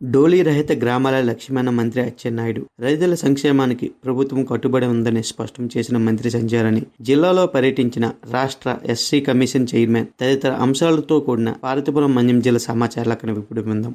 డోలీ రహిత గ్రామాల లక్ష్యమైన మంత్రి అచ్చెన్నాయుడు. రైతుల సంక్షేమానికి ప్రభుత్వం కట్టుబడి ఉందని స్పష్టం చేసిన మంత్రి సంచారని జిల్లాలో పర్యటించిన రాష్ట్ర ఎస్సీ కమిషన్ చైర్మన్ తదితర అంశాలతో కూడిన పార్వతీపురం మంజం జిల్లా సమాచారాలను ఇప్పుడు విందాం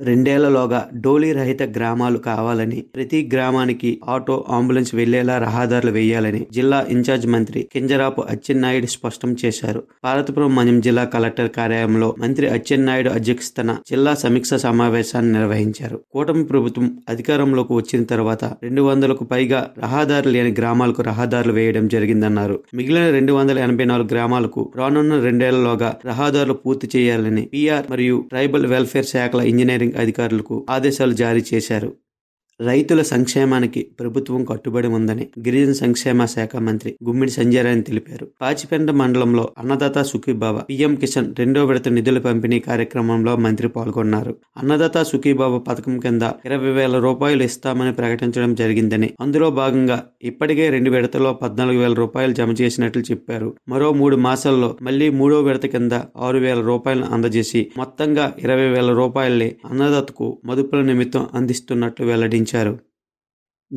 రెండేళ్ళలోగా డోలీ రహిత గ్రామాలు కావాలని ప్రతి గ్రామానికి ఆటో అంబులెన్స్ వెళ్ళేలా రహదారులు వేయాలని జిల్లా ఇన్ఛార్జ్ మంత్రి కింజరాపు అచ్చెన్నాయుడు స్పష్టం చేశారు. పార్వతీపురం మన్యం జిల్లా కలెక్టర్ కార్యాలయంలో మంత్రి అచ్చెన్నాయుడు అధ్యక్షతన జిల్లా సమీక్ష సమావేశాన్ని నిర్వహించారు. కూటమి ప్రభుత్వం అధికారంలోకి వచ్చిన తర్వాత రెండు వందలకు పైగా రహదారులు లేని గ్రామాలకు రహదారులు వేయడం జరిగిందన్నారు. మిగిలిన రెండు వందల ఎనభై నాలుగు గ్రామాలకు రానున్న రెండేళ్ళలోగా రహదారులు పూర్తి చేయాలని పిఆర్ మరియు ట్రైబల్ వెల్ఫేర్ శాఖల ఇంజనీరింగ్ అధికారులకు ఆదేశాలు జారీ చేశారు. రైతుల సంక్షేమానికి ప్రభుత్వం కట్టుబడి ఉందని గిరిజన సంక్షేమ శాఖ మంత్రి గుమ్మిడి సంజయరాయన్ తెలిపారు. పాచిపెంట మండలంలో అన్నదాత సుఖీబాబా పిఎం కిషన్ రెండో విడత నిధుల పంపిణీ కార్యక్రమంలో మంత్రి పాల్గొన్నారు. అన్నదాత సుఖీబాబా పథకం కింద ఇరవై వేల రూపాయలు ఇస్తామని ప్రకటించడం జరిగిందని అందులో భాగంగా ఇప్పటికే రెండు విడతలో పద్నాలుగు వేల రూపాయలు జమ చేసినట్లు చెప్పారు. మరో మూడు మాసాల్లో మళ్ళీ మూడో విడత కింద ఆరు వేల రూపాయలను అందజేసి మొత్తంగా ఇరవై వేల రూపాయల్ని అన్నదాతకు మదుపుల నిమిత్తం అందిస్తున్నట్లు వెల్లడించారు. నిర్మించారు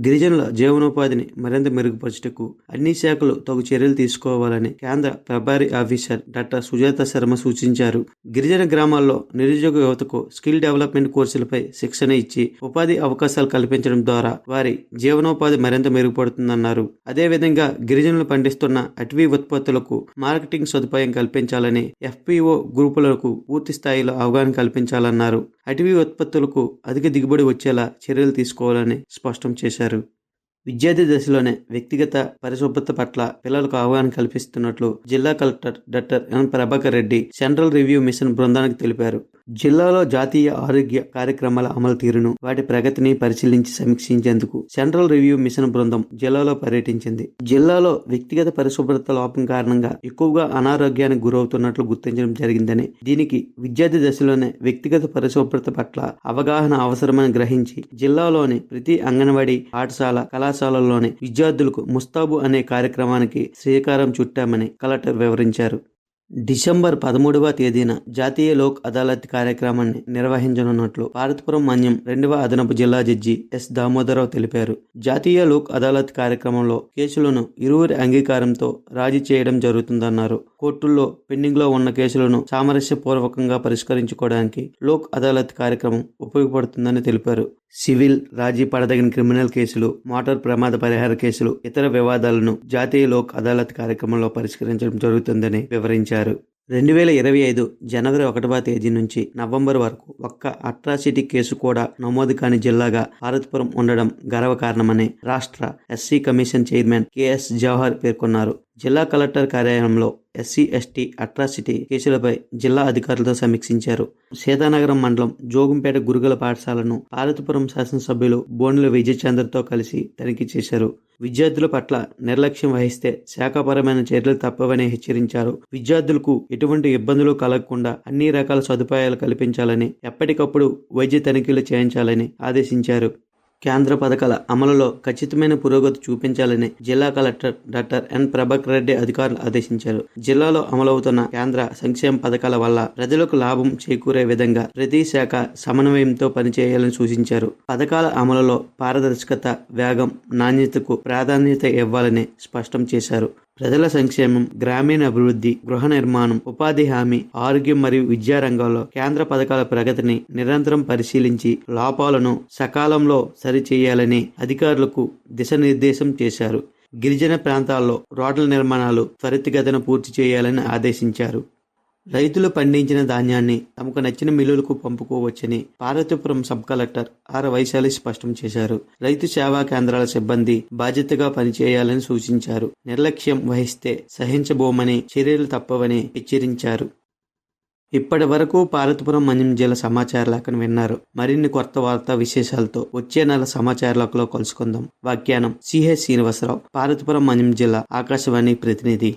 గిరిజనుల జీవనోపాధిని మరింత మెరుగుపరచుటకు అన్ని శాఖలు తగు చర్యలు తీసుకోవాలని కేంద్ర ప్రభారీ ఆఫీసర్ డాక్టర్ సుజాత శర్మ సూచించారు. గిరిజన గ్రామాల్లో నిరుద్యోగ యువతకు స్కిల్ డెవలప్మెంట్ కోర్సులపై శిక్షణ ఇచ్చి ఉపాధి అవకాశాలు కల్పించడం ద్వారా వారి జీవనోపాధి మరింత మెరుగుపడుతుందన్నారు. అదేవిధంగా గిరిజనులు పండిస్తున్న అటవీ ఉత్పత్తులకు మార్కెటింగ్ సదుపాయం కల్పించాలని ఎఫ్పిఓ గ్రూపులకు పూర్తి స్థాయిలో అవగాహన కల్పించాలన్నారు. అటవీ ఉత్పత్తులకు అధిక దిగుబడి వచ్చేలా చర్యలు తీసుకోవాలని స్పష్టం చేశారు. విద్యార్థి దశలోనే వ్యక్తిగత పరిశుభ్రత పట్ల పిల్లలకు అవగాహన కల్పిస్తున్నట్లు జిల్లా collector doctor N Prabhakar Reddy central review mission బృందానికి తెలిపారు. జిల్లాలో జాతీయ ఆరోగ్య కార్యక్రమాల అమలు తీరును వాటి ప్రగతిని పరిశీలించి సమీక్షించేందుకు సెంట్రల్ రివ్యూ మిషన్ బృందం జిల్లాలో పర్యటించింది. జిల్లాలో వ్యక్తిగత పరిశుభ్రత లోపం కారణంగా ఎక్కువగా అనారోగ్యానికి గురవుతున్నట్లు గుర్తించడం జరిగిందని దీనికి విద్యార్థి దశలోనే వ్యక్తిగత పరిశుభ్రత పట్ల అవగాహన అవసరమని గ్రహించి జిల్లాలోని ప్రతి అంగన్వాడీ పాఠశాల కళాశాలల్లోని విద్యార్థులకు ముస్తాబు అనే కార్యక్రమానికి శ్రీకారం చుట్టామని కలెక్టర్ వివరించారు. డిసెంబర్ పదమూడవ తేదీన జాతీయ లోక్ అదాలత్ కార్యక్రమాన్ని నిర్వహించనున్నట్లు భారతపురం మన్యం రెండవ అదనపు జిల్లా జడ్జి ఎస్ దామోదరరావు తెలిపారు. జాతీయ లోక్ అదాలత్ కార్యక్రమంలో కేసులను ఇరువురి అంగీకారంతో రాజీ చేయడం జరుగుతుందన్నారు. కోర్టుల్లో పెండింగ్లో ఉన్న కేసులను సామరస్యపూర్వకంగా పరిష్కరించుకోవడానికి లోక్ అదాలత్ కార్యక్రమం ఉపయోగపడుతుందని తెలిపారు. సివిల్ రాజీ పడదగిన క్రిమినల్ కేసులు మోటార్ ప్రమాద పరిహార కేసులు ఇతర వివాదాలను జాతీయ లోక్ అదాలత్ కార్యక్రమంలో పరిష్కరించడం జరుగుతుందని వివరించారు. రెండు వేల ఇరవై ఐదు జనవరి ఒకటవ తేదీ నుంచి నవంబర్ వరకు ఒక్క అట్రాసిటీ కేసు కూడా నమోదు కాని జిల్లాగా భారత్పురం ఉండడం గర్వకారణమని రాష్ట్ర SC commission chairman KS Jawahar పేర్కొన్నారు. జిల్లా కలెక్టర్ కార్యాలయంలో ఎస్సీ ఎస్టీ అట్రాసిటీ కేసులపై జిల్లా అధికారులతో సమీక్షించారు. సీతానగరం మండలం జోగుంపేట గురుకుల పాఠశాలను పాలతపురం శాసనసభ్యులు బోనుల విజయచంద్రతో కలిసి తనిఖీ చేశారు. విద్యార్థుల పట్ల నిర్లక్ష్యం వహిస్తే శాఖాపరమైన చర్యలు తప్పవని హెచ్చరించారు. విద్యార్థులకు ఎటువంటి ఇబ్బందులు కలగకుండా అన్ని రకాల సదుపాయాలు కల్పించాలని ఎప్పటికప్పుడు వైద్య తనిఖీలు చేయించాలని ఆదేశించారు. కేంద్ర పథకాల అమలులో ఖచ్చితమైన పురోగతి చూపించాలని జిల్లా collector doctor N Prabhakar Reddy అధికారులు ఆదేశించారు. జిల్లాలో అమలవుతున్న కేంద్ర సంక్షేమ పథకాల వల్ల ప్రజలకు లాభం చేకూరే విధంగా ప్రతి శాఖ సమన్వయంతో పనిచేయాలని సూచించారు. పథకాల అమలులో పారదర్శకత వేగం నాణ్యతకు ప్రాధాన్యత ఇవ్వాలని స్పష్టం చేశారు. ప్రజల సంక్షేమం గ్రామీణ అభివృద్ధి గృహ నిర్మాణం ఉపాధి హామీ ఆరోగ్యం మరియు విద్యా రంగాల్లో కేంద్ర పథకాల ప్రగతిని నిరంతరం పరిశీలించి లోపాలను సకాలంలో సరిచేయాలని అధికారులకు దిశానిర్దేశం చేశారు. గిరిజన ప్రాంతాల్లో రోడ్ల నిర్మాణాలు త్వరితగతిన పూర్తి చేయాలని ఆదేశించారు. రైతులు పండించిన ధాన్యాన్ని తమకు నచ్చిన మిల్లులకు పంపుకోవచ్చని Parvathipuram sub collector R Vaishali స్పష్టం చేశారు. రైతు సేవా కేంద్రాల సిబ్బంది బాధ్యతగా పనిచేయాలని సూచించారు. నిర్లక్ష్యం వహిస్తే సహించబోమని చర్యలు తప్పవని హెచ్చరించారు. ఇప్పటి వరకు పార్వతీపురం మన్యం జిల్లా సమాచార లేఖను విన్నారు. మరిన్ని కొత్త వార్తా విశేషాలతో వచ్చే నెల సమాచార లేఖలో కలుసుకుందాం. వ్యాఖ్యానం సిహెచ్ శ్రీనివాసరావు పార్వతీపురం మన్యం జిల్లా ఆకాశవాణి ప్రతినిధి.